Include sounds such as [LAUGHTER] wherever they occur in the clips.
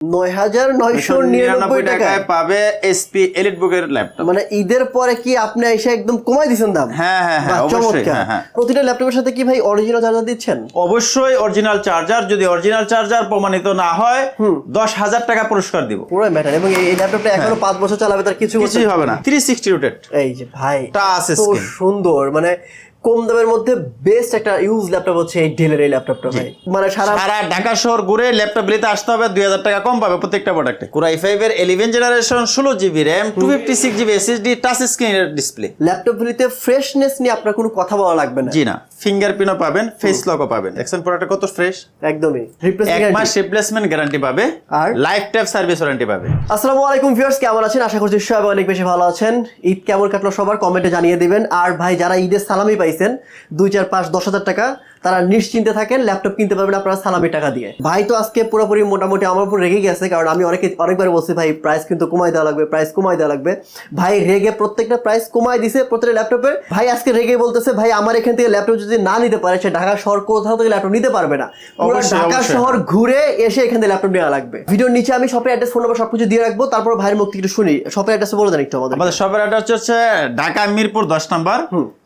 নয় হাজার নয়শো নিরানব্বই টাকায় পাবে এসপি এলিট বুকের ল্যাপটপ মানে ঈদের পরে কি আপনি এসে একদম কমাই দিচ্ছেন দাম? হ্যাঁ হ্যাঁ হ্যাঁ বাহ, চমৎকার। হ্যাঁ হ্যাঁ। প্রতিটা ল্যাপটপের সাথে কি ভাই অরিজিনাল চার্জার দিচ্ছেন? অবশ্যই অরিজিনাল চার্জার যদি অরিজিনাল চার্জার প্রমাণিত না হয় দশ হাজার টাকা পুরস্কার দিব। পুরো ম্যাটার এবং এই ল্যাপটপটা এখনও পাঁচ বছর চালাবে তার কিছু কিছুই হবে না। থ্রি সিক্সটি রোটেট এই যে ভাই Touch সুন্দর মানে কম দামের মধ্যে বেস্ট একটা ইউজ ল্যাপটপ হচ্ছে এই ডেলের এই ল্যাপটপটা ভাই। মানে সারা সারা ঢাকা শহর ঘুরে ল্যাপটপ নিতে আসতে হবে দুই হাজার টাকা কম পাবে প্রত্যেকটা প্রোডাক্টে কুরাই ফাইভ এর ইলেভেন জেনারেশন ষোলো GB RAM two fifty six GB SSD touch স্ক্রিনের ডিসপ্লে ল্যাপটপগুলিতে ফ্রেশনেস নিয়ে আপনার কোনো কথা বলা লাগবে না। জি না। ফিঙ্গারপ্রিন্টও পাবেন ফেস লকও পাবেন। দেখছেন প্রোডাক্ট কত ফ্রেশ একদমই। এক মাস রিপ্লেসমেন্ট গ্যারান্টি পাবে। আর? লাইফ টাইম সার্ভিস ওয়ারেন্টি পাবে। আসসালামু আলাইকুম ভিউয়ার্স কেমন আছেন? আশা করছি সবাই অনেক বেশি ভালো আছেন। ঈদ কেমন কাটলো সবার কমেন্টে জানিয়ে দিবেন। আর ভাই যারা ঈদের সালামি পাইছেন। দুই চার পাঁচ দশ হাজার টাকা তারা নিশ্চিন্তে থাকেন ল্যাপটপ কিনতে পারবেন আপনারা সালামি টাকা দিয়ে। ভাই তো আজকে পুরোপুরি মোটামুটি আমার উপর রেগে গেছে কারণ আমি অনেকে অনেকবার বলছি ভাই প্রাইস কিন্তু কমাই দেওয়া লাগবে প্রাইস কমাই দেওয়া লাগবে। ভাই রেগে প্রত্যেকটা প্রাইস কমাই দিছে প্রত্যেকটা ল্যাপটপে। ভাই আজকে রেগে বলতেছে ভাই আমার এখান থেকে ল্যাপটপ যদি না নিতে পারে সে ঢাকা শহর কোথাও থেকে ল্যাপটপ নিতে পারবে না। পুরো ঢাকা শহর ঘুরে এসে এখান থেকে ল্যাপটপ নেওয়া লাগবে। ভিডিওর নিচে আমি শপের অ্যাড্রেস ফোন নাম্বার সবকিছু দিয়ে রাখব তারপর ভাইয়ের মুখ থেকে একটু শুনি। শপের অ্যাড্রেস বলে দেন একটু আমাদের আমাদের শপের অ্যাড্রেস হচ্ছে ঢাকা মিরপুর দশ নাম্বার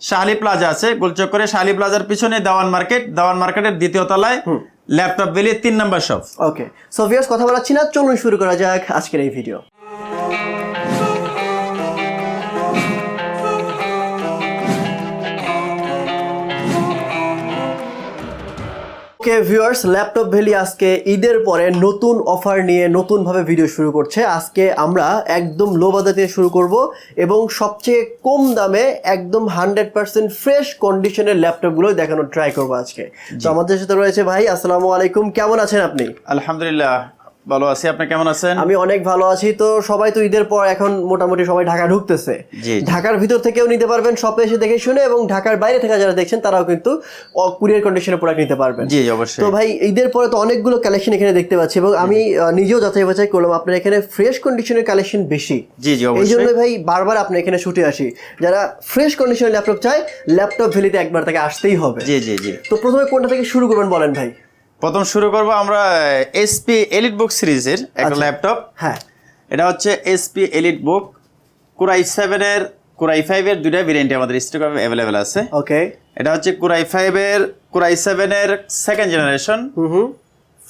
শাহালি প্লাজা আছে গোলচক্করে শাহালি প্লাজার পিছনে দেওয়ান মার্কেট। দেওয়ান মার্কেটের দ্বিতীয় তলায় ল্যাপটপ বিলিয়ে তিন number shop. Okay so viewers কথা বলাচ্ছি না চলুন শুরু করা যাক আজকের এই video okay viewers laptop valley আজকে ঈদের পরে নতুন অফার নিয়ে নতুনভাবে ভিডিও শুরু করছে। আজকে আমরা একদম লো বাজার দিয়ে শুরু করব এবং সবচেয়ে কম দামে একদম হান্ড্রেড পার্সেন্ট ফ্রেশ কন্ডিশনের ল্যাপটপগুলো দেখানোর ট্রাই করব আজকে। তো আমাদের সাথে রয়েছে ভাই আসসালামু আলাইকুম। কেমন আছেন আপনি? আলহামদুলিল্লাহ ভালো আছি আপনি কেমন আছেন? আমি অনেক ভালো আছি তো সবাই তো ঈদের পর এখন মোটামুটি সবাই ঢাকা ঢুকতেছে। ঢাকার ভিতর থেকেও নিতে পারবেন শপে এসে দেখে শুনে এবং ঢাকার বাইরে থেকে যারা দেখছেন তারাও কিন্তু কুরিয়ার কন্ডিশনে প্রোডাক্ট নিতে পারবেন। জি অবশ্যই। তো ভাই ঈদের পরে তো অনেকগুলো কালেকশন এখানে দেখতে পাচ্ছি এবং আমি নিজেও যাচাই বাছাই করলাম আপনার এখানে ফ্রেশ কন্ডিশনের কালেকশন বেশি। জি জি এই জন্য ভাই বারবার আপনার এখানে ছুটে আসি। যারা ফ্রেশ কন্ডিশনের ল্যাপটপ চায় ল্যাপটপ ভ্যালিতে একবার তাকে আসতেই হবে। জি জি জি। তো প্রথমে কোনটা থেকে শুরু করবেন বলেন ভাই? প্রথম শুরু করব আমরা এসপি এলিট বুক সিরিজের একটা আচ্ছা। ল্যাপটপ হ্যাঁ। এটা হচ্ছে এসপি এলিট বুক কুরাই সেভেনের কুরাই ফাইভের দুইটা ভেরিয়েন্ট আমাদের স্টক অ্যাভেলেবেল আছে। ওকে এটা হচ্ছে কুরাই ফাইভের কুরাই সেভেনের second generation hmm hmm.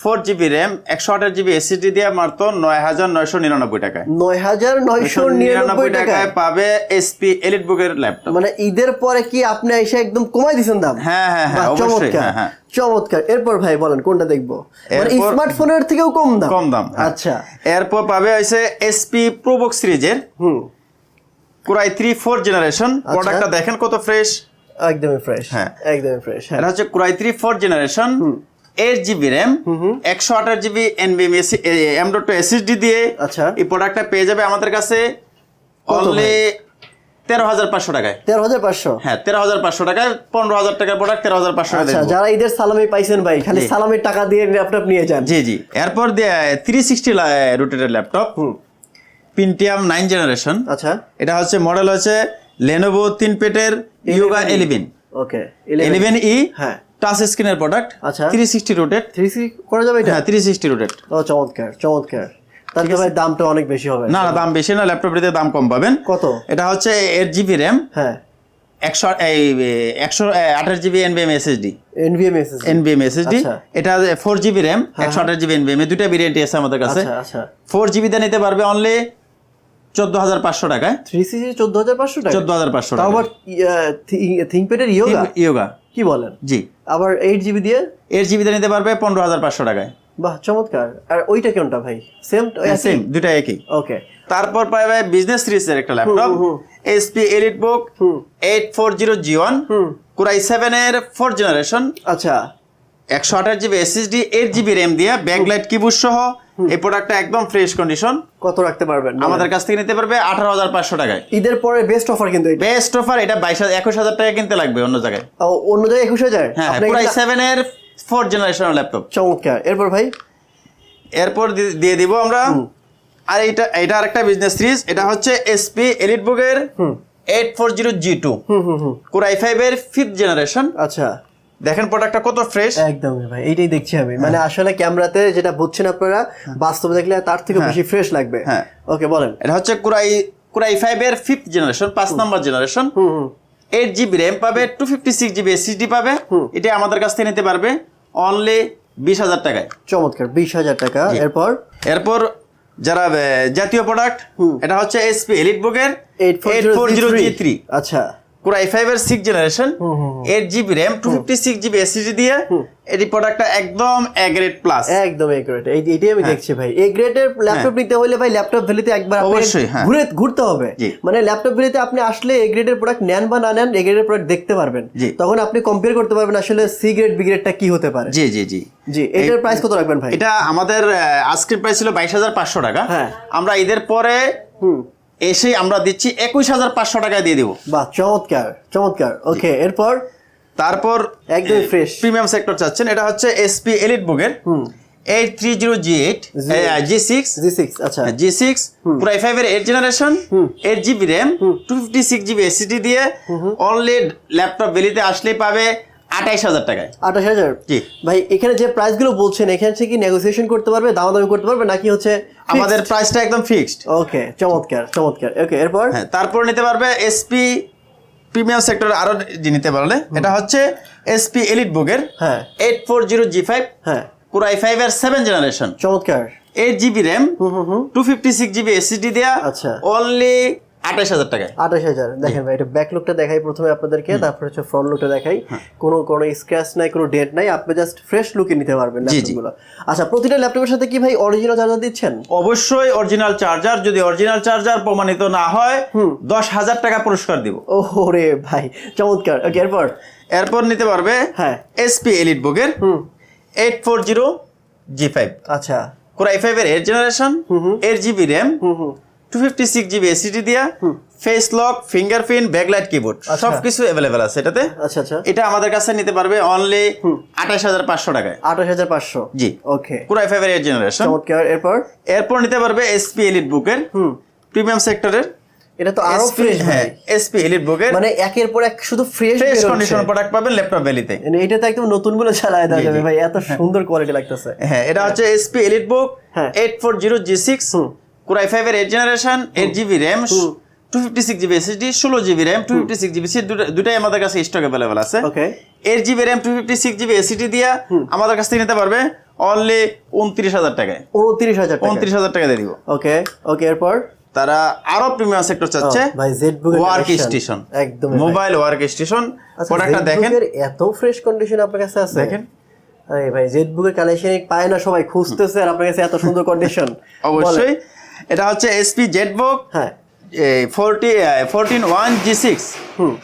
Four GB RAM একশো আঠাশ জিবি এসএসডি দিয়ে মাত্র নয় হাজার নয়শো নিরানব্বই টাকায়। নয় হাজার নয়শো নিরানব্বই টাকায়? পাবে এসপি এলিট বুকের ল্যাপটপ মানে ঈদের পরে কি আপনি এসে একদম কমাই দিছেন দাম? হ্যাঁ হ্যাঁ হ্যাঁ চমৎকার হ্যাঁ হ্যাঁ। চমৎকার। এরপর ভাই বলেন কোনটা দেখব? স্মার্টফোনের থেকেও কম দাম। কম দাম হ্যাঁ। আচ্ছা। এরপর পাবে হয়েছে এসপি প্রোবুক সিরিজের। হুম। Core i three four generation. প্রোডাক্টটা দেখেন কত ফ্রেশ একদমই ফ্রেশ হ্যাঁ। একদমই ফ্রেশ এটা হচ্ছে core i three four generation. Eight GB RAM একশো আঠাশ GB N B M dot SSD আচ্ছা। এই প্রোডাক্টটা পেয়ে যাবে আমাদের কাছে অনলি তেরো হাজার পাঁচশো টাকায়। তেরো হাজার পাঁচশো? হ্যাঁ তেরো হাজার পাঁচশো টাকায় পনেরো হাজার টাকার প্রোডাক্ট তেরো হাজার পাঁচশো টাকা আচ্ছা যারা ঈদের সালামি পাইছেন ভাই খালি। সালামির টাকা দিয়ে ল্যাপটপ নিয়ে যান। জি জি। এরপর থ্রি সিক্সটি রুটেটের ল্যাপটপ পিন্টিয়াম নাইন জেনারেশন আচ্ছা। এটা হচ্ছে মডেল হচ্ছে লেনোভো তিন পেটের Yoga eleven okay eleven E হ্যাঁ। টাচ স্ক্রিনের প্রোডাক্ট আচ্ছা। থ্রি সিক্সটি রোটেট থ্রি করা যাবে এটা? হ্যাঁ থ্রি সিক্সটি রোটেট ও চমৎকার চমৎকার। তাহলে ভাই দামটা অনেক বেশি হবে। না না দাম বেশি না ল্যাপটপটিতে দাম কম পাবেন। কত? এটা হচ্ছে এইট জিবি র্যাম হ্যাঁ। একশো এই একশো আঠাশ GB N B M SSD N V M S S N B M SSD আচ্ছা। এটা ফোর জিবি র্যাম একশো আঠাশ জিবি এনবিএম দুটা ভেরিয়েন্ট আছে আমাদের কাছে। আচ্ছা আচ্ছা। ফোর জিবিতে নিতে পারবে অনলি চোদ্দ হাজার পাঁচশো টাকায়। থ্রি সি চোদ্দ হাজার পাঁচশো টাকা চোদ্দ হাজার পাঁচশো টাকা আবার থিঙ্কপ্যাডের ইয়োগা ইয়োগা কি বলেন? জি। আবার এইট জিবি দিয়ে? এইট জিবিতে নিতে পারবে পনেরো হাজার পাঁচশো টাকায়। বাহ চমৎকার। আর ওইটা কোনটা ভাই? সেম সেম দুটা একই? ওকে তারপর পাই ভাই বিজনেস সিরিজের একটা laptop HP EliteBook. Eight four zero G one core i সেভেনের ফোর জেনারেশন আচ্ছা। একশো আঠাশ GB SSD eight GB RAM দিয়ে ব্যাকলাইট কিবোর্ড সহ এই প্রোডাক্টটা একদম ফ্রেশ কন্ডিশন কত রাখতে পারবেন? আমাদের কাছ থেকে নিতে পারবে আঠারো হাজার পাঁচশো টাকায়। ঈদের পরে বেস্ট অফার কিন্তু বেস্ট অফার এটা বাইশ হাজার একুশ হাজার টাকা কিনতে লাগবে অন্য জায়গায়। অন্য জায়গায় একুশ হাজার? হ্যাঁ আপনি কুরাই এগুলা- সেভেনের ফোর জেনারেশন ল্যাপটপ চমৎকার। এরপর ভাই? এরপর দিয়ে দিব আমরা। আর এটা এটা আরেকটা বিজনেস সিরিজ এটা হচ্ছে এসপি এলিট বুকের eight four zero G two core i ফাইভের ফিফথ জেনারেশন আচ্ছা। দেখেন প্রোডাক্টটা কত ফ্রেশ একদমই ভাই এইটাই দেখছি আমি। মানে আসলে ক্যামেরাতে যেটা বুঝছেন আপনারা বাস্তবে দেখলে তার থেকে বেশি ফ্রেশ লাগবে। হ্যাঁ। ওকে বলেন। এটা হচ্ছে core i core i five এর ফিফথ জেনারেশন পাঁচ নম্বর জেনারেশন এইট জিবি র্যাম পাবে two fifty six GB SSD পাবে। এটা আমাদের কাছ থেকে নিতে পারবে অনলি বিশ হাজার টাকায়। চমৎকার বিশ হাজার টাকা। এরপর? এরপর যারা জাতীয় প্রোডাক্ট এটা হচ্ছে এসপি এলিট বুকের eight eight four zero G three আচ্ছা। কোরাই ফাইভ এর six generation eight GB RAM two fifty six GB SSD দিয়ে এই প্রোডাক্টটা একদম এগ্রেড প্লাস একদম এ গ্রেড এইটাই আমি দেখছি ভাই। এ গ্রেডের ল্যাপটপ নিতে হলে ভাই ল্যাপটপ ভ্যালিতে একবার অবশ্যই, হ্যাঁ। ঘুরে ঘুরতে হবে। মানে ল্যাপটপ ভ্যালিতে আপনি আসলে এ গ্রেডের প্রোডাক্ট নেন বা না নেন এ গ্রেডের প্রোডাক্ট দেখতে পারবেন। তখন আপনি কম্পেয়ার করতে পারবেন আসলে সি গ্রেড বি গ্রেডটা কি হতে পারে। জি জি জি। জি এটার প্রাইস কত রাখবেন ভাই? এটা আমাদের আজকের প্রাইস ছিল বাইশ হাজার পাঁচশো টাকা। হ্যাঁ। আমরা ঈদের পরে হুম। এসে আমরা দিচ্ছি একুশ হাজার পাঁচশো টাকায় দিয়ে দিব। বাহ চমৎকার চমৎকার। ওকে এরপর? তারপর একদমই ফ্রেশ প্রিমিয়াম সেক্টর চাচ্ছেন এটা হচ্ছে এসপি এলিট বুকের eight three zero G eight G six G six আচ্ছা। G six core i five এর eight generation eight GB RAM two fifty six GB SSD দিয়ে অনলি ল্যাপটপ বেলিতে আসলেই পাবে আঠাইশ হাজার টাকায়। আঠাশ হাজার? জি। ভাই এখানে যে প্রাইসগুলো বলছেন এখানে থেকে কি নেগোসিয়েশন করতে পারবে দামাদামি করতে পারবে নাকি হচ্ছে আমাদের প্রাইসটা একদম ফিক্সড ওকে চমৎকার চমৎকার। ওকে এরপর? হ্যাঁ তারপর নিতে পারবে এসপি প্রিমিয়াম সেক্টর আরও নিতে পারলে এটা হচ্ছে এসপি এলিট বুকের হ্যাঁ। Eight four zero G five হ্যাঁ। কুরাই ফাইভ এর সেভেন জেনারেশন চমৎকার। Eight GB RAM hmm hmm hmm. Two fifty six GB SSD দেওয়া আচ্ছা। অনলি আঠাশ হাজার টাকায়। আঠাশ হাজার। দেখেন ভাই এটা ব্যাক লুকটা দেখাই প্রথমে আপনাদেরকে তারপর হচ্ছে ফ্রন্ট লুকটা দেখাই। হ্যাঁ। কোনো কোনো স্ক্র্যাচ নাই কোনো ডেট নাই আপনি জাস্ট ফ্রেশ লুকে নিতে পারবেন। ল্যাপটপগুলো আচ্ছা প্রতিটা ল্যাপটপের সাথে কি ভাই অরিজিনাল চার্জার দিচ্ছেন? অবশ্যই অরিজিনাল চার্জার যদি অরিজিনাল চার্জার প্রমাণিত না হয় দশ হাজার টাকা পুরস্কার দিব। ওহো রে ভাই চমৎকার। ওকে এরপর? এরপর নিতে পারবে হ্যাঁ। এসপি এলিট বুকের eight four zero G five আচ্ছা। কোরাই ফাইভ এর eight generation eight GB RAM two fifty six GB SSD দিয়া face lock fingerprint backlight keyboard সব কিছু অ্যাভেলেবেল আছে এটাতে। আচ্ছা আচ্ছা। এটা আমাদের কাছে নিতে পারবে অনলি আঠাশ হাজার পাঁচশো টাকায়। আঠাশ হাজার পাঁচশো। জি। ওকে কোরাই এর জেনারেশন এরপর? এরপর নিতে পারবে এসপি এলিট বুকের প্রিমিয়াম সেক্টরের এটা তো আরও ফ্রেশ হ্যাঁ এসপি এলিট বুকের মানে একের পর এক শুধু ফ্রেশ ফ্রেশ কন্ডিশন প্রোডাক্ট পাবেন ল্যাপটপ ভ্যালিতে এটা তো একদম নতুনগুলো চালায় দেওয়া যাবে ভাই। এত সুন্দর কোয়ালিটি লাগতেছে। হ্যাঁ এটা হচ্ছে এসপি এলিট বুক হ্যাঁ। Eight four zero G six core i five এর eight generation eight GB RAM two fifty six GB SSD ষোলো GB RAM two fifty six GB দুটাই আমাদের কাছে স্টক অ্যাভেলেবেল আছে। Okay eight GB RAM two fifty six GB SSD দিয়া আমাদের কাছ থেকে নিতে পারবে অনলি উনত্রিশ হাজার টাকায়। উনত্রিশ হাজার টাকা উনত্রিশ হাজার টাকা দিয়ে দিব। ওকে ওকে এরপর? তারা আরও প্রিমিয়াম সেক্টর চাচ্ছে। ভাই জেডবুক ওয়ার্ক স্টেশন একদম মোবাইল ওয়ার্ক স্টেশন প্রোডাক্টটা দেখেন। এত ফ্রেশ কন্ডিশন আপনার কাছে আছে? দেখেন। ভাই জেডবুকের কালেকশন পায় না সবাই খুঁজতেছে আর আপনার কাছে এত সুন্দর কন্ডিশন [LAUGHS] অবশ্যই। এটা হচ্ছে এসপি জেটবুক হ্যাঁ। Forty fourteen one G six hmm.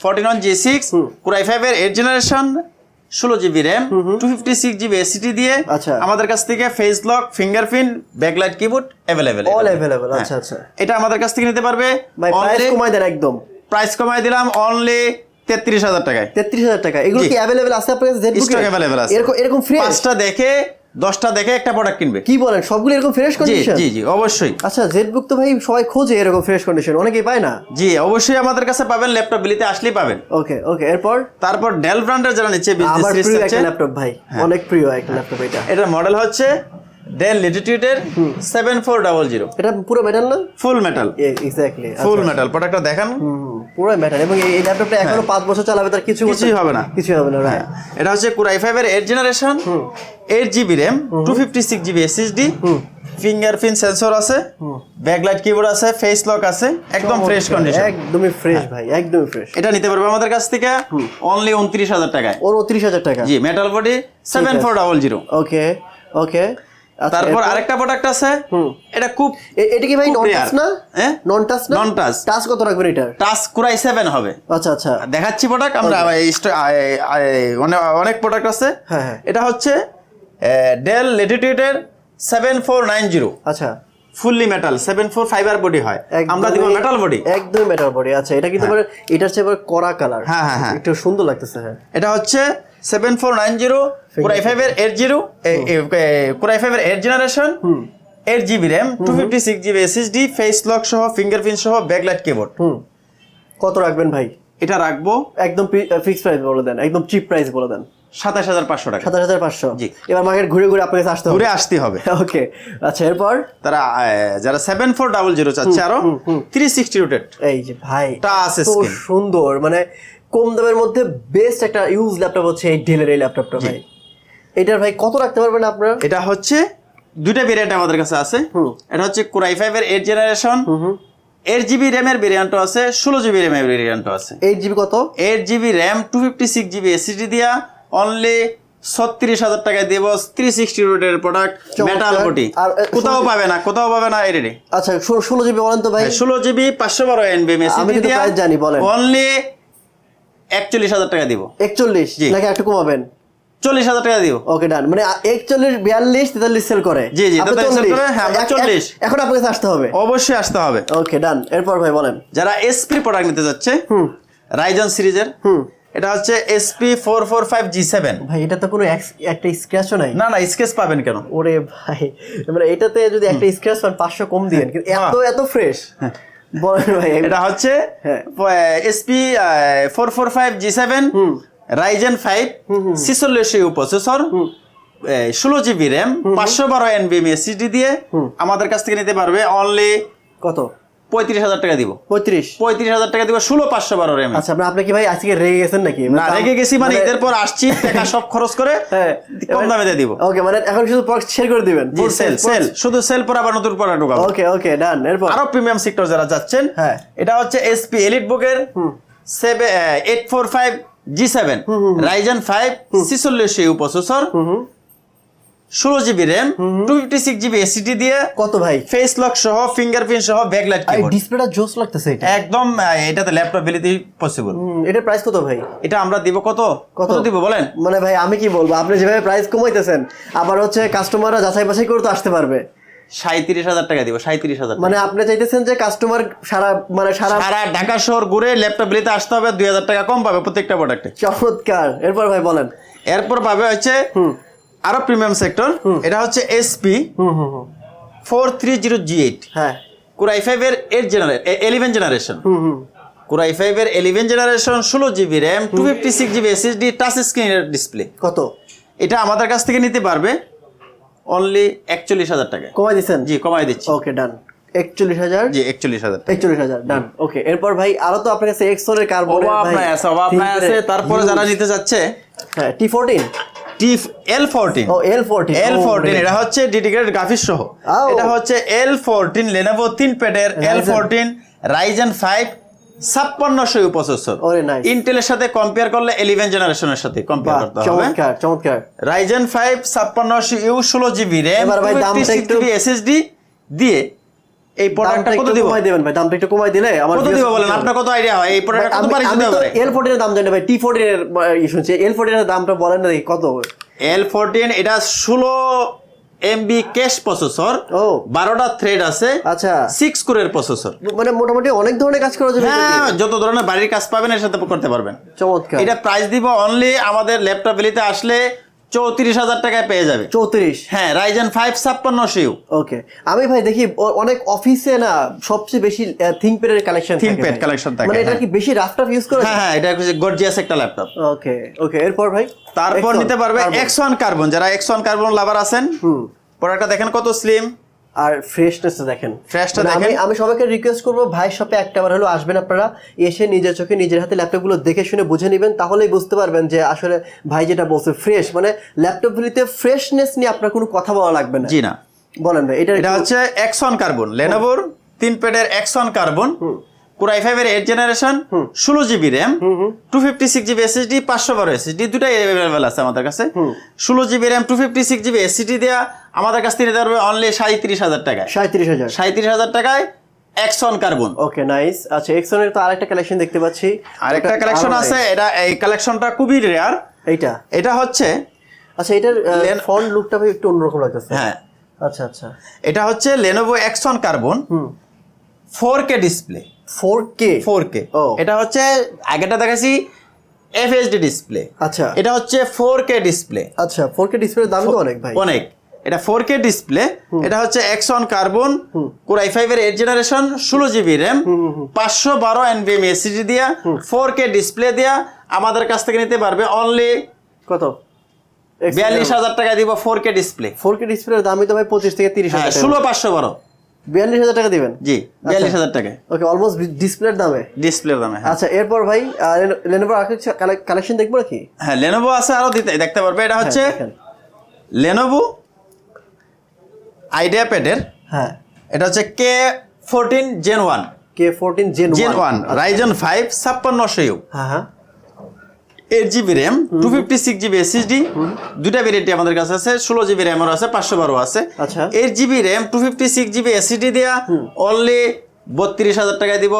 Fourteen one G six core i ফাইভের এইট জেনারেশন ষোলো GB RAM two fifty six GB SSD দিয়ে আচ্ছা। আমাদের কাছ থেকে face lock fingerprint backlight keyboard available all available আচ্ছা আচ্ছা। এটা আমাদের কাছ থেকে নিতে পারবে। প্রাইস কমাই দেন একদম। প্রাইস কমাই দিলাম অনলি তেত্রিশ হাজার টাকায়। তেত্রিশ হাজার টাকা। এগুলো কি অ্যাভেলেবেল আছে আপনার কাছে। এরকম এরকম ফ্রেশ পাঁচটা দেখে দশটা দেখে একটা প্রোডাক্ট কিনবে। কি বলেন? সবগুলো এরকম ফ্রেশ কন্ডিশন জি জি অবশ্যই। আচ্ছা জেডবুক তো ভাই সবাই খোঁজে এরকম ফ্রেশ কন্ডিশন অনেকেই পায় না? জি অবশ্যই আমাদের কাছে পাবেন ল্যাপটপ বিলিতে আসলেই পাবেন। ওকে ওকে এরপর? তারপর ডেল ব্র্যান্ডের যারা নিচ্ছে বিজনেস সিরিজ আছে ল্যাপটপ ভাই অনেক প্রিয় একটা ল্যাপটপ এটা। এটার মডেল হচ্ছে ডেল লেটিটিউডের সেভেন ফোর ডাবল জিরো এটা পুরো মেটাল না? Full metal exactly full metal প্রোডাক্টটা দেখান। পুরো মেটাল এবং এই- ল্যাপটপটা এখনও পাঁচ বছর চালাবে তার কিছু হ্যাঁ। কিছুই হবে না। কিছু হবে না রাইট এটা হচ্ছে কুরাই ফাইভের eight generation eight GB RAM two fifty six GB SSD fingerprint sensor আছে। ব্যাকলাইট কিবোর্ড আছে ফেস লক আছে। একদম ফ্রেশ কন্ডিশন একদমই ফ্রেশ ভাই একদমই ফ্রেশ এটা নিতে পারবে আমাদের কাছ থেকে অনলি উনত্রিশ হাজার টাকায়। উনত্রিশ হাজার টাকা। জি metal body seven four double zero okay okay তারপর আরেকটা প্রোডাক্ট আছে। এটা খুব এটা কি ভাই নন টাচ না? হ্যাঁ? নন টাচ না? নন টাচ টাচ কত রাখবেন এটা টাচ কুরাই সেভেন হবে। আচ্ছা আচ্ছা। দেখাচ্ছি প্রোডাক্ট আমরা অনে- অনেক প্রোডাক্ট আছে। হ্যাঁ, হ্যাঁ। এটা হচ্ছে ডেল লেটিটিউডের সেভেন ফোর নাইন জিরো আচ্ছা। Fully metal seven four fiber body হয়। আমরা দিব মেটাল বডি একদম মেটাল বডি আচ্ছা এটা কিন্তু মানে এটার চেয়ে কড়া কালার হ্যাঁ, হ্যাঁ, হ্যাঁ। একটু সুন্দর লাগতেছে হ্যাঁ। এটা হচ্ছে seven four nine zero core i ফাইভের এইট জিরো কুরাই ফাইভের eight generation eight GB RAM two fifty six GB SSD face lock সহ ফিঙ্গারপ্রিন্ট সহ ব্যাকলাইট কিবোর্ড কত রাখবেন ভাই? এটা রাখব একদম ফিক্সড প্রাইস বলে দেন একদম চিপ প্রাইস বলে দেন। সাতাশ হাজার পাঁচশো টাকা। সাতাশ হাজার পাঁচশো। জি। এবার মার্কেট ঘুরে ঘুরে আপনার কাছে আসতে ঘুরে আসতে হবে। ওকে আচ্ছা এরপর? তারা যারা সেভেন ফোর ডাবল জিরো চাচ্ছে আরও থ্রি সিক্সটি রোটেড এই যে ভাই screen। সুন্দর মানে কম দামের মধ্যে বেস্ট একটা ইউজ ল্যাপটপ হচ্ছে এই ডেলের এই ল্যাপটপটা ভাই। এটার ভাই কত রাখতে পারবেন আপনারা? এটা হচ্ছে দুইটা ভেরিয়েন্ট আমাদের কাছে আছে। এটা হচ্ছে কোরাই ফাইভ এর এইট জেনারেশন এইট জিবি র্যামের ভেরিয়েন্টও আছে ষোলো জিবি র্যামের ভেরিয়েন্টও আছে। এইট জিবি কত? Eight GB RAM two fifty six GB SSD দিয়া অনলি ছত্রিশ হাজার টাকায় দেব থ্রি সিক্সটি রোডের প্রোডাক্ট মেটাল বটি কোথাও পাবে না কোথাও পাবে না এর আচ্ছা ষোলো- জিবি বলেন তো ভাই। ষোলো জিবি পাঁচশো বারো এনবি আমি জানি, বলেন। অনলি একচল্লিশ হাজার টাকা দিব। একচল্লিশ? জি। নাকি একটু কমাবেন? চল্লিশ হাজার টাকা দিব। ওকে ডান মানে একচল্লিশ বিয়াল্লিশ তেতাল্লিশ সেল করে। জি, জি, আপনি 43 sell 40 করে, হ্যাঁ, 40 এখন আপনার কাছে আসতে হবে। অবশ্যই আসতে হবে। ওকে ডান এরপর ভাই বলেন। যারা এসপি প্রোডাক্ট নিতে যাচ্ছে হুম। রাইজন সিরিজের হুম। এটা হচ্ছে HP four four five G seven ভাই এটা তো কোনো একটা স্ক্র্যাচও নাই। না না স্কেচ পাবেন কেন? ওরে ভাই মানে এটাতে যদি একটা স্ক্র্যাচ পান পাঁচশো কম দিয়েন। কিন্তু এত এত ফ্রেশ ভাই এটা হচ্ছে হ্যাঁ। HP four four five G seven Ryzen five ছিচল্লিশ প্রসেসর ষোলো জিবি র্যাম পাঁচশো বারো এনবিএম এসিডি দিয়ে আমাদের কাছ থেকে নিতে পারবে অনলি কত? পঁয়ত্রিশ হাজার টাকা দিব। পঁয়ত্রিশ? পঁয়ত্রিশ হাজার টাকা দিব ষোলো পাঁচশো বারো র্যাম আচ্ছা আপনি কি ভাই আজকে রেগে গেছেন নাকি? না রেগে গেছি মানে ঈদের পর আসছি টাকা সব খরচ করে হ্যাঁ কম দামে দিয়ে দিব। ওকে মানে এখন শুধু প্রোডাক্ট শেয়ার করে দিবেন। জি সেল সেল শুধু সেল পর আবার নতুন প্রোডাক্ট ঢুকাবো। ওকে ওকে ডান এরপর? আরও প্রিমিয়াম সেক্টর যারা যাচ্ছেন হ্যাঁ। এটা হচ্ছে এসপি এলিট বুকের seven eight four five G seven Ryzen five ছিচল্লিশ ইউ প্রসেসর ষোলো GB RAM two fifty six GB SSD দিয়ে কত ভাই? ফেস লক সহ ফিঙ্গারপ্রিন্ট সহ ব্যাকলাইট এই কিবোর্ড ডিসপ্লেটা জোস লাগতেছে এটা। একদম এটাতে ল্যাপটপ ভ্যালিতে পসিবল এটার প্রাইস কত ভাই? এটা আমরা দিব কত? কত? দিব বলেন? মানে ভাই আমি কি বলব? আপনি যেভাবে প্রাইস কমাইতেছেন আবার হচ্ছে কাস্টমাররা যাচাই বাছাই করে তো আসতে পারবে। সাঁত্রিশ হাজার টাকা দিব সাঁত্রিশ হাজার মানে আপনি চাইতেছেন যে কাস্টমার সারা মানে সারা সারা ঢাকা শহর ঘুরে ল্যাপটপ ভ্যালিতে আসতে হবে দুই হাজার টাকা কম পাবে প্রত্যেকটা প্রোডাক্টে চমৎকার। এরপর ভাই বলেন। এরপর পাবে হচ্ছে আরও প্রিমিয়াম সেক্টর এটা হচ্ছে HP hmm hmm hmm. Four three zero G eight হ্যাঁ। কোরাই ফাইভের এইট জেনারে এলিভেন জেনারেশন কোরাই ফাইভের এলিভেন জেনারেশন ষোলো GB RAM two fifty six GB SSD touch স্ক্রিনের ডিসপ্লে কত? এটা আমাদের কাছ থেকে নিতে পারবে অনলি একচল্লিশ হাজার টাকা কমাই দিচ্ছেন? জি কমাই দিচ্ছি। ওকে ডান একচল্লিশ হাজার? জি একচল্লিশ হাজার একচল্লিশ হাজার ডান ওকে এরপর ভাই আরও তো আপনার কাছে এক্সনের কার্বন অভাব নাই আছে অভাব নাই আছে। তারপরে যারা নিতে যাচ্ছে হ্যাঁ T fourteen T L fourteen ও এল ফোরটিন এল ফোরটিন এটা হচ্ছে ডেডিকেটেড গ্রাফিক্স সহ। এটা হচ্ছে এল ফোরটিন লেনোভো তিন প্যাডের L Ryzen। Fourteen Ryzen five ছাপ্পান্নশো processor. ইন্টেলের সাথে কম্পেয়ার করলে এলিভেন জেনারেশনের সাথে কম্পেয়ার করতে হবে চমৎকার চমৎকার। রাইজেন ফাইভ ছাপ্পান্নশো ইউ ষোলো জিবি র্যাম এসএসডি দিয়ে এই প্রোডাক্টটা কত দিব? কমাই দেবেন ভাই দামটা একটু কমাই দিলে আমার কত দিব বলেন? আপনার কত আইডিয়া হয়? এই প্রোডাক্ট কত পারি দিতে পারে এল ফোরটিনের দাম জানি ভাই টি ই শুনছি এল ফোরটিনের দামটা বলেন না কত? এল ফোরটিন এটা ষোলো এমবি ক্যাশ প্রসেসর ও। বারোটা থ্রেড আছে আচ্ছা। সিক্স কোরের প্রসেসর মানে মোটামুটি অনেক ধরনের কাজ করা যাবে হ্যাঁ যত ধরনের বাড়ির কাজ পাবেন এর সাথে করতে পারবেন। চমৎকার। এটা প্রাইস দিব অনলি আমাদের ল্যাপটপ ভ্যালিতে আসলে চৌত্রিশ হাজার টাকায় পেয়ে যাবে। চৌত্রিশ? হ্যাঁ রাইজেন ফাইভ ছাপ্পান্ন শিউ ওকে। আমি ভাই দেখি অনেক অফিসে না সবচেয়ে বেশি থিংকপ্যাডের কালেকশন ThinkPad কালেকশন থাকে, মানে এটা হ্যাঁ। কি বেশি ল্যাপটপ ইউজ করে হ্যাঁ হ্যাঁ এটা গর্জিয়াস একটা ল্যাপটপ ওকে ওকে এরপর ভাই? তারপর নিতে পারবে। এক্স ওয়ান কার্বন যারা এক্স ওয়ান কার্বন লাভার আছেন হুম। প্রোডাক্টটা দেখেন কত স্লিম আর ফ্রেশনেস দেখেন। ফ্রেশটা মানে আমি দেখেন। আমি সবাইকে রিকোয়েস্ট করব ভাই শপে একটা বার হলো আসবেন আপনারা। এসে নিজের চোখে নিজের হাতে ল্যাপটপগুলো দেখে শুনে বুঝে নেবেন তাহলেই বুঝতে পারবেন যে আসলে ভাই যেটা বলছে ফ্রেশ মানে ল্যাপটপগুলিতে ফ্রেশনেস নিয়ে আপনার কোনো কথা বলা লাগবে না। জি না। বলেন ভাই এটা এটা হচ্ছে অ্যাকশন কার্বন লেনোভোর তিন প্যাডের অ্যাকশন কার্বন কোরাই ফাইভের এইট জেনারেশন ষোলো GB RAM two fifty six GB SSD পাঁচশো বারো এসএসডি দুটাই অ্যাভেলেবেল আছে আমাদের কাছে। ষোলো GB RAM two fifty six GB SSD দেওয়া আমাদের কাছ থেকে নিতে অনলি সাঁত্রিশ হাজার টাকায়। সাঁত্রিশ হাজার। সাঁত্রিশ হাজার টাকায় X one carbon okay nice আচ্ছা এক্সনের তো আরেকটা কালেকশন দেখতে পাচ্ছি। আরেকটা কালেকশন আছে এটা এই কালেকশনটা খুবই রেয়ার এইটা? এটা হচ্ছে আচ্ছা এটার ফন্ট লুকটা ভাই একটু অন্যরকম লাগতেছে। হ্যাঁ। আচ্ছা আচ্ছা। এটা হচ্ছে Lenovo X one carbon hmm. Four K display four K four K. এটা হচ্ছে আগেটা দেখাচ্ছি এফএসডি ডিসপ্লে আচ্ছা। এটা হচ্ছে ফোর কে ডিসপ্লে আচ্ছা ফোর কে ডিসপ্লে দাম তো অনেক ভাই। অনেক। এটা ফোর কে ডিসপ্লে এটা হচ্ছে X one carbon core i five এর এইট জেনারেশন ষোলো জিবি র্যাম পাঁচশো বারো এনবিএম এসিডি দিয়া ফোর কে ডিসপ্লে দিয়া আমাদের কাছ থেকে নিতে পারবে অনলি কত? বিয়াল্লিশ হাজার টাকা দিব four K display four K ডিসপ্লের দামই তো ভাই পঁচিশ থেকে তিরিশ হ্যাঁ হাজার ষোলো পাঁচশো বারো। বিয়াল্লিশ হাজার টাকা দিবেন? জি বিয়াল্লিশ হাজার টাকায় ওকে অলমোস্ট ডিসপ্লের দামে? ডিসপ্লের দামে হ্যাঁ। আচ্ছা এরপর ভাই লেনোভো কালেকশন দেখব নাকি? হ্যাঁ লেনোভো আছে আরও দিতে দেখতে পারবে। এটা হচ্ছে হ্যাঁ, লেনোভো আইডিয়া প্যাডের হ্যাঁ। এটা হচ্ছে K fourteen gen one K fourteen gen gen one Ryzen five ছাপ্পান্নশো U হ্যাঁ হ্যাঁ। Eight GB RAM two fifty six GB SSD দুইটা ভেরিয়েন্টি আমাদের কাছে আছে ষোলো জিবি র্যামের আছে পাঁচশো বারো আছে। আচ্ছা। Eight GB RAM two fifty six GB SSD দেওয়া অনলি বত্রিশ হাজার টাকায় দিব।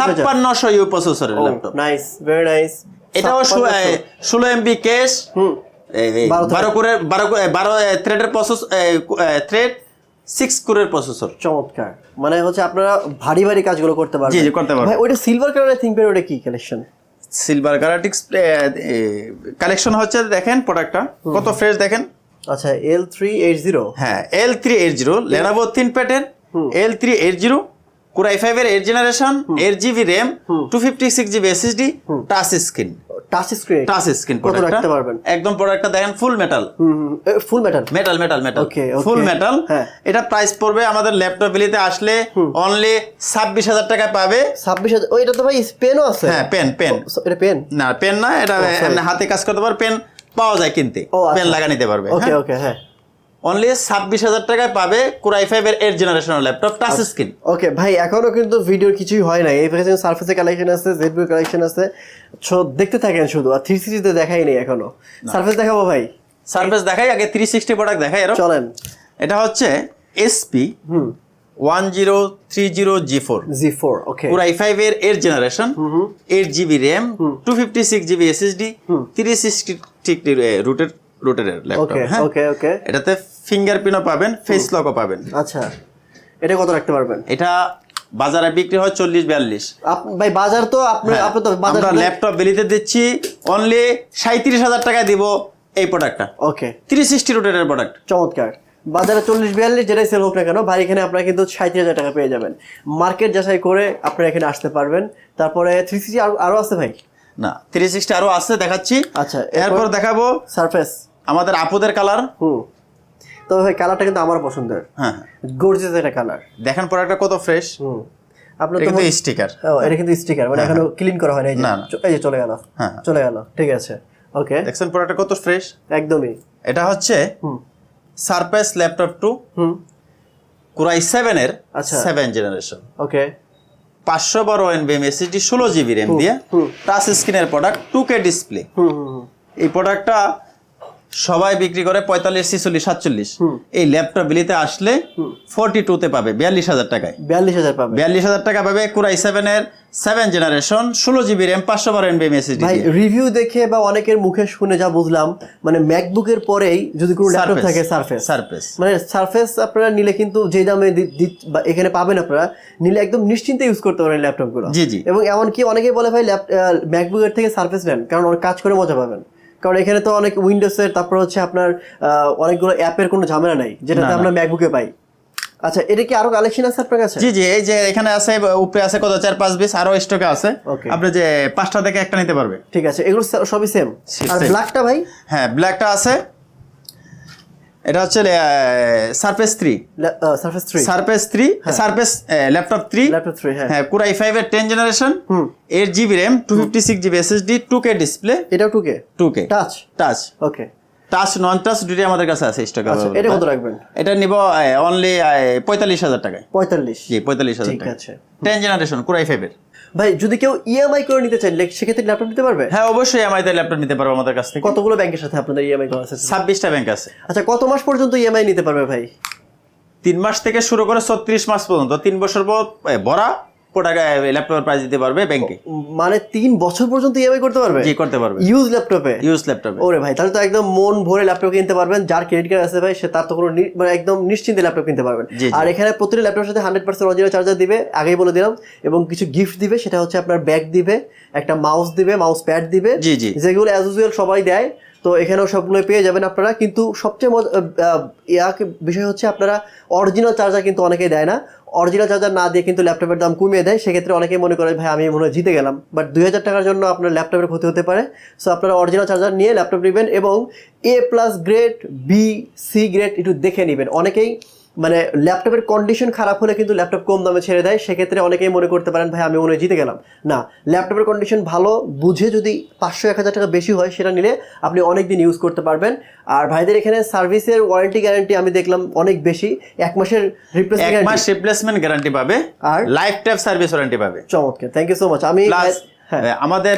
ছাপ্পান্নশো ইউ প্রসেসরের ল্যাপটপ নাইস ভেরি নাইস এটাও ষোলো এমবি ক্যাশ বারো করে বারো বারো থ্রেডের প্রসেস থ্রেড সিক্স কোরের প্রসেসর চমৎকার। মানে হচ্ছে আপনারা ভারী ভারী কাজগুলো করতে পারবেন। জি, জি, করতে পারব। ভাই ওইটা সিলভার কালারের থিঙ্ক ওটা কি কালেকশন সিলভার গ্যারাটিক্স কালেকশন হচ্ছে দেখেন প্রোডাক্টটা কত ফ্রেশ দেখেন? আচ্ছা এল থ্রি এইট জিরো হ্যাঁ L three eight zero Lenovo তিন প্যাটের L three eight zero core i five এর generation eight GB RAM two fifty six GB SSD touch screen touch screen touch screen কত রাখতে পারবেন? একদম প্রোডাক্টটা দেখেন full metal full metal metal metal metal Okay, okay. Full metal হ্যাঁ। এটা price পড়বে আমাদের ল্যাপটপ বিলিতে আসলে অনলি ছাব্বিশ হাজার টাকা পাবে। ছাব্বিশ হাজার এটা তো ভাই পেনও আছে? হ্যাঁ পেন পেন এটা পেন না পেন না এটা হাতে কাজ করতে পারবে পেন পাওয়া যায় কিনতে। ও, আচ্ছা। পেন লাগা নিতে পারবে ওকে ওকে হ্যাঁ। অনলি ছাব্বিশ হাজার টাকায় পাবে কোরাই ফাইভ এর জেনারেশনের ল্যাপটপ টাচ। স্ক্রিন ওকে ভাই এখনও কিন্তু ভিডিওর কিছুই হয় নাই। এই পাশে সার্ফেসের কালেকশন আছে জেডবি কালেকশন আছে। সো দেখতে থাকেন শুধু আর থ্রি সিরিজতে দেখাই নেই এখনও। সার্ফেস দেখাবো ভাই। সার্ভিস দেখাই আগে থ্রি সিক্সটি প্রোডাক্ট দেখাই এরকম। চলেন। এটা হচ্ছে HP hmm. One zero three zero G four G four okay core i five এর generation eight GB RAM two fifty six GB SSD three sixty রুটের রুটের ল্যাপটপ ওকে হ্যাঁ? ওকে ওকে এটাতে ফিঙ্গারপ্রিন্টও পাবেন ফেস লকও পাবেন। আচ্ছা এটা কত রাখতে পারবেন? এটা বাজারে বিক্রি হয় চল্লিশ বিয়াল্লিশ। ভাই বাজার তো আপনি আপনি তো বাজার হ্যাঁ, ল্যাপটপ বেলিতে দিচ্ছি অনলি সাঁত্রিশ হাজার টাকা দিব এই প্রোডাক্টটা ওকে থ্রি সিক্সটি রুটের প্রোডাক্ট চমৎকার। বাজারে চল্লিশ বিয়াল্লিশ যেটাই সেল হোক না কেন ভাই এখানে আপনারা কিন্তু সাঁত্রিশ হাজার টাকা পেয়ে যাবেন। মার্কেট যাচাই করে আপনারা এখানে আসতে পারবেন। তারপরে থ্রি সিক্সটি আরও আরও আছে ভাই? না থ্রি সিক্সটি আরও আছে দেখাচ্ছি। আচ্ছা, এরপর দেখাবো সারফেস আমাদের আপুদের কালার হুম। তবে ভাই কালারটা কিন্তু আমার পছন্দের। হ্যাঁ গর্জিয়াস একটা কালার দেখেন প্রোডাক্টটা কত ফ্রেশ হুম। আপনার কিন্তু স্টিকার এটা কিন্তু স্টিকার মানে এখনও ক্লিন করা হয় এই যে না, না। এই যে চলে গেল। হ্যাঁ। চলে গেল ঠিক আছে। ওকে দেখছেন প্রোডাক্টটা কত ফ্রেশ একদমই। এটা হচ্ছে হুম। Surprise laptop two hmm. Core i সেভেনের আচ্ছা। সেভেন জেনারেশন ওকে পাঁচশো বারো এনবিএম এসএসডি ষোলো জিবি র্যাম দিয়ে টাচ স্ক্রিনের প্রোডাক্ট টু কে ডিসপ্লে। এই প্রোডাক্টটা সবাই বিক্রি করে পঁয়তাল্লিশ ছিচল্লিশ সাতচল্লিশ। এই ল্যাপটপ বিলিতে আসলে ফোরটি টুতে পাবে বিয়াল্লিশ হাজার টাকায়। বিয়াল্লিশ হাজার পাবে। বিয়াল্লিশ হাজার টাকা পাবে কুরাই সেভেনের সেভেন জেনারেশন ষোলো জিবি র্যাম পাঁচশো বারো এসএসডি ভাই রিভিউ দেখে বা অনেকের মুখে শুনে যা বুঝলাম মানে ম্যাকবুকের পরেই যদি কোনো ল্যাপটপ. থাকে সারফেস সারফেস মানে সারফেস আপনারা নিলে কিন্তু যে দামে বা এখানে পাবেন আপনারা নিলে একদম নিশ্চিন্তে ইউজ করতে পারেন ল্যাপটপগুলো জি, জি। এবং এমনকি অনেকেই বলে ভাই ল্যাপ ম্যাকবুকের থেকে সারফেস নেন কারণ কাজ করে মজা পাবেন। কারণ এখানে তো অনেক উইন্ডোজের তারপর হচ্ছে আপনার অনেকগুলো অ্যাপের কোনো ঝামেলা নাই যেটাতে আমরা ম্যাকবুকে পাই। আচ্ছা এটা কি আরও কালেকশন আছে আপনার কাছে? জি জি এই যে এখানে আছে উপরে আছে কত চার পাঁচ পিস আরও স্টকে আছে. আপনি যে পাঁচটা থেকে একটা নিতে পারবে। ঠিক আছে এগুলো সবই সেম. আর ব্ল্যাকটা ভাই? হ্যাঁ ব্ল্যাকটা আছে এটা হচ্ছে surface three surface three surface three surface laptop three laptop three হ্যাঁ। হ্যাঁ কুরাই ফাইভ এর ten generation eight GB RAM two fifty six GB SSD two K display এটাও two K two K touch touch okay touch non touch দুটি আমাদের কাছে আছে স্টকে আচ্ছা এটা কত রাখবেন? এটা নিব অনলি পঁয়তাল্লিশ হাজার টাকায়। পঁয়তাল্লিশ। জি পঁয়তাল্লিশ হাজার টাকা টেন জেনারেশন কুরাই ফাইভ এর। ভাই যদি কেউ ইএমআই করে নিতে চায় সেক্ষেত্রে ল্যাপটপ নিতে পারবে? হ্যাঁ অবশ্যই আমি ল্যাপটপ নিতে পারব আমাদের কাছ থেকে। কতগুলো ব্যাংকের সাথে আপনাদের ইএমআই করা আছে? ছাব্বিশটা ব্যাংক আছে। আচ্ছা কত মাস পর্যন্ত ইএমআই নিতে পারবে ভাই? তিন মাস থেকে শুরু করে ছত্রিশ মাস পর্যন্ত তিন বছর পর বড়া ভরা প্রোডাক্ট ল্যাপটপের প্রাইস দিতে পারবে ব্যাংকে মানে তিন বছর পর্যন্ত ইএমআই করতে পারবে? জি করতে পারবে। ইউজ ল্যাপটপে ইউজ ল্যাপটপে ওরে ভাই তাহলে তো একদম মন ভরে ল্যাপটপ কিনতে পারবেন। যার ক্রেডিট কার্ড আছে ভাই সে তার তো কোনো মানে একদম নিশ্চিন্তে ল্যাপটপ কিনতে পারবেন। আর এখানে প্রতিটি ল্যাপটপের সাথে হান্ড্রেড পার্সেন্ট অরিজিনাল চার্জার দিবে আগেই বলে দিলাম। এবং কিছু গিফট দিবে সেটা হচ্ছে আপনার ব্যাগ দিবে একটা মাউস দিবে মাউস প্যাড দিবে। জি, জি। যেগুলো অ্যাজ ইউজুয়াল সবাই দেয়। তো এখানেও সবগুলো পেয়ে যাবেন আপনারা। কিন্তু সবচেয়ে ইয়া বিষয় হচ্ছে আপনারা অরিজিনাল চার্জার কিন্তু অনেকেই দেয় না। অরিজিনাল চার্জার না দিয়ে কিন্তু ল্যাপটপের দাম কমিয়ে দেয়, সেক্ষেত্রে অনেকে মনে করে ভাই, আমি মনে হয় জিতে গেলাম। বাট দুই হাজার টাকার জন্য আপনার ল্যাপটপের ক্ষতি হতে পারে। সো আপনারা অরিজিনাল চার্জার নিয়ে ল্যাপটপ নেবেন এবং A plus grade B C grade একটু দেখে নেবেন। অনেকেই মানে ল্যাপটপের কন্ডিশন খারাপ হলে কিন্তু ল্যাপটপ কম দামে ছেড়ে দেয়। সেক্ষেত্রে অনেকেই মনে করতে পারেন ভাই আমি মনে জিতে গেলাম। না ল্যাপটপের কন্ডিশন ভালো বুঝে যদি পাঁচশো এক হাজার টাকা বেশি হয় সেটা নিলে আপনি অনেক দিন ইউজ করতে পারবেন। আর ভাইদের এখানে সার্ভিসের ওয়ারেন্টি গ্যারান্টি আমি দেখলাম অনেক বেশি। এক মাসের রিপ্লেসমেন্ট মাস রিপ্লেসমেন্ট গ্যারান্টি পাবে। আর? লাইফ টাইম সার্ভিস ওয়ারেন্টি পাবে। চমৎকার থ্যাংক ইউ সো মাচ আমি হ্যাঁ। আমাদের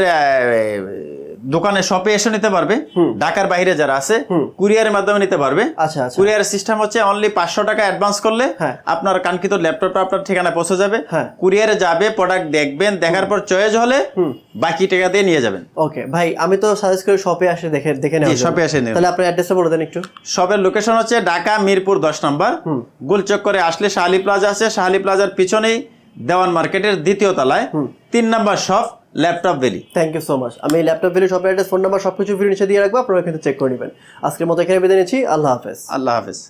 দোকানে শপে এসে নিতে পারবে ঢাকার বাইরে যারা আছে কুরিয়ারের মাধ্যমে নিতে পারবে। আচ্ছা আচ্ছা। কুরিয়ার সিস্টেম হচ্ছে অনলি পাঁচশো টাকা অ্যাডভান্স করলে হ্যাঁ। আপনার কাঙ্ক্ষিত ল্যাপটপটা আপনার ঠিকানা পৌঁছে যাবে। হ্যাঁ। কুরিয়ারে যাবে প্রোডাক্ট দেখবেন দেখার পর চয়েস হলে বাকি টাকা দিয়ে নিয়ে যাবেন। ওকে ভাই আমি তো সাজেস্ট করি শপে আসে দেখে দেখে নেওয়া জি, আসে এ তাহলে আপনার অ্যাড্রেসটা বলে দেন একটু। শপের লোকেশন হচ্ছে ঢাকা মিরপুর দশ নম্বর। গোলচক করে আসলে শাহালি প্লাজা আছে। শাহালি প্লাজার পিছনেই দেওয়ান মার্কেটের দ্বিতীয় তলায়। তিন নম্বর shop laptop valley. Thank you so much আমি ল্যাপটপ ভ্যালি শপের অ্যাড্রেস ফোন নাম্বার সবকিছু ভিডিও নিচে দিয়ে রাখব। আপনারা কিন্তু চেক করে নেবেন। আজকের মতো এখানে বেঁধে নিচ্ছি। আল্লাহ হাফেজ। আল্লাহ হাফেজ।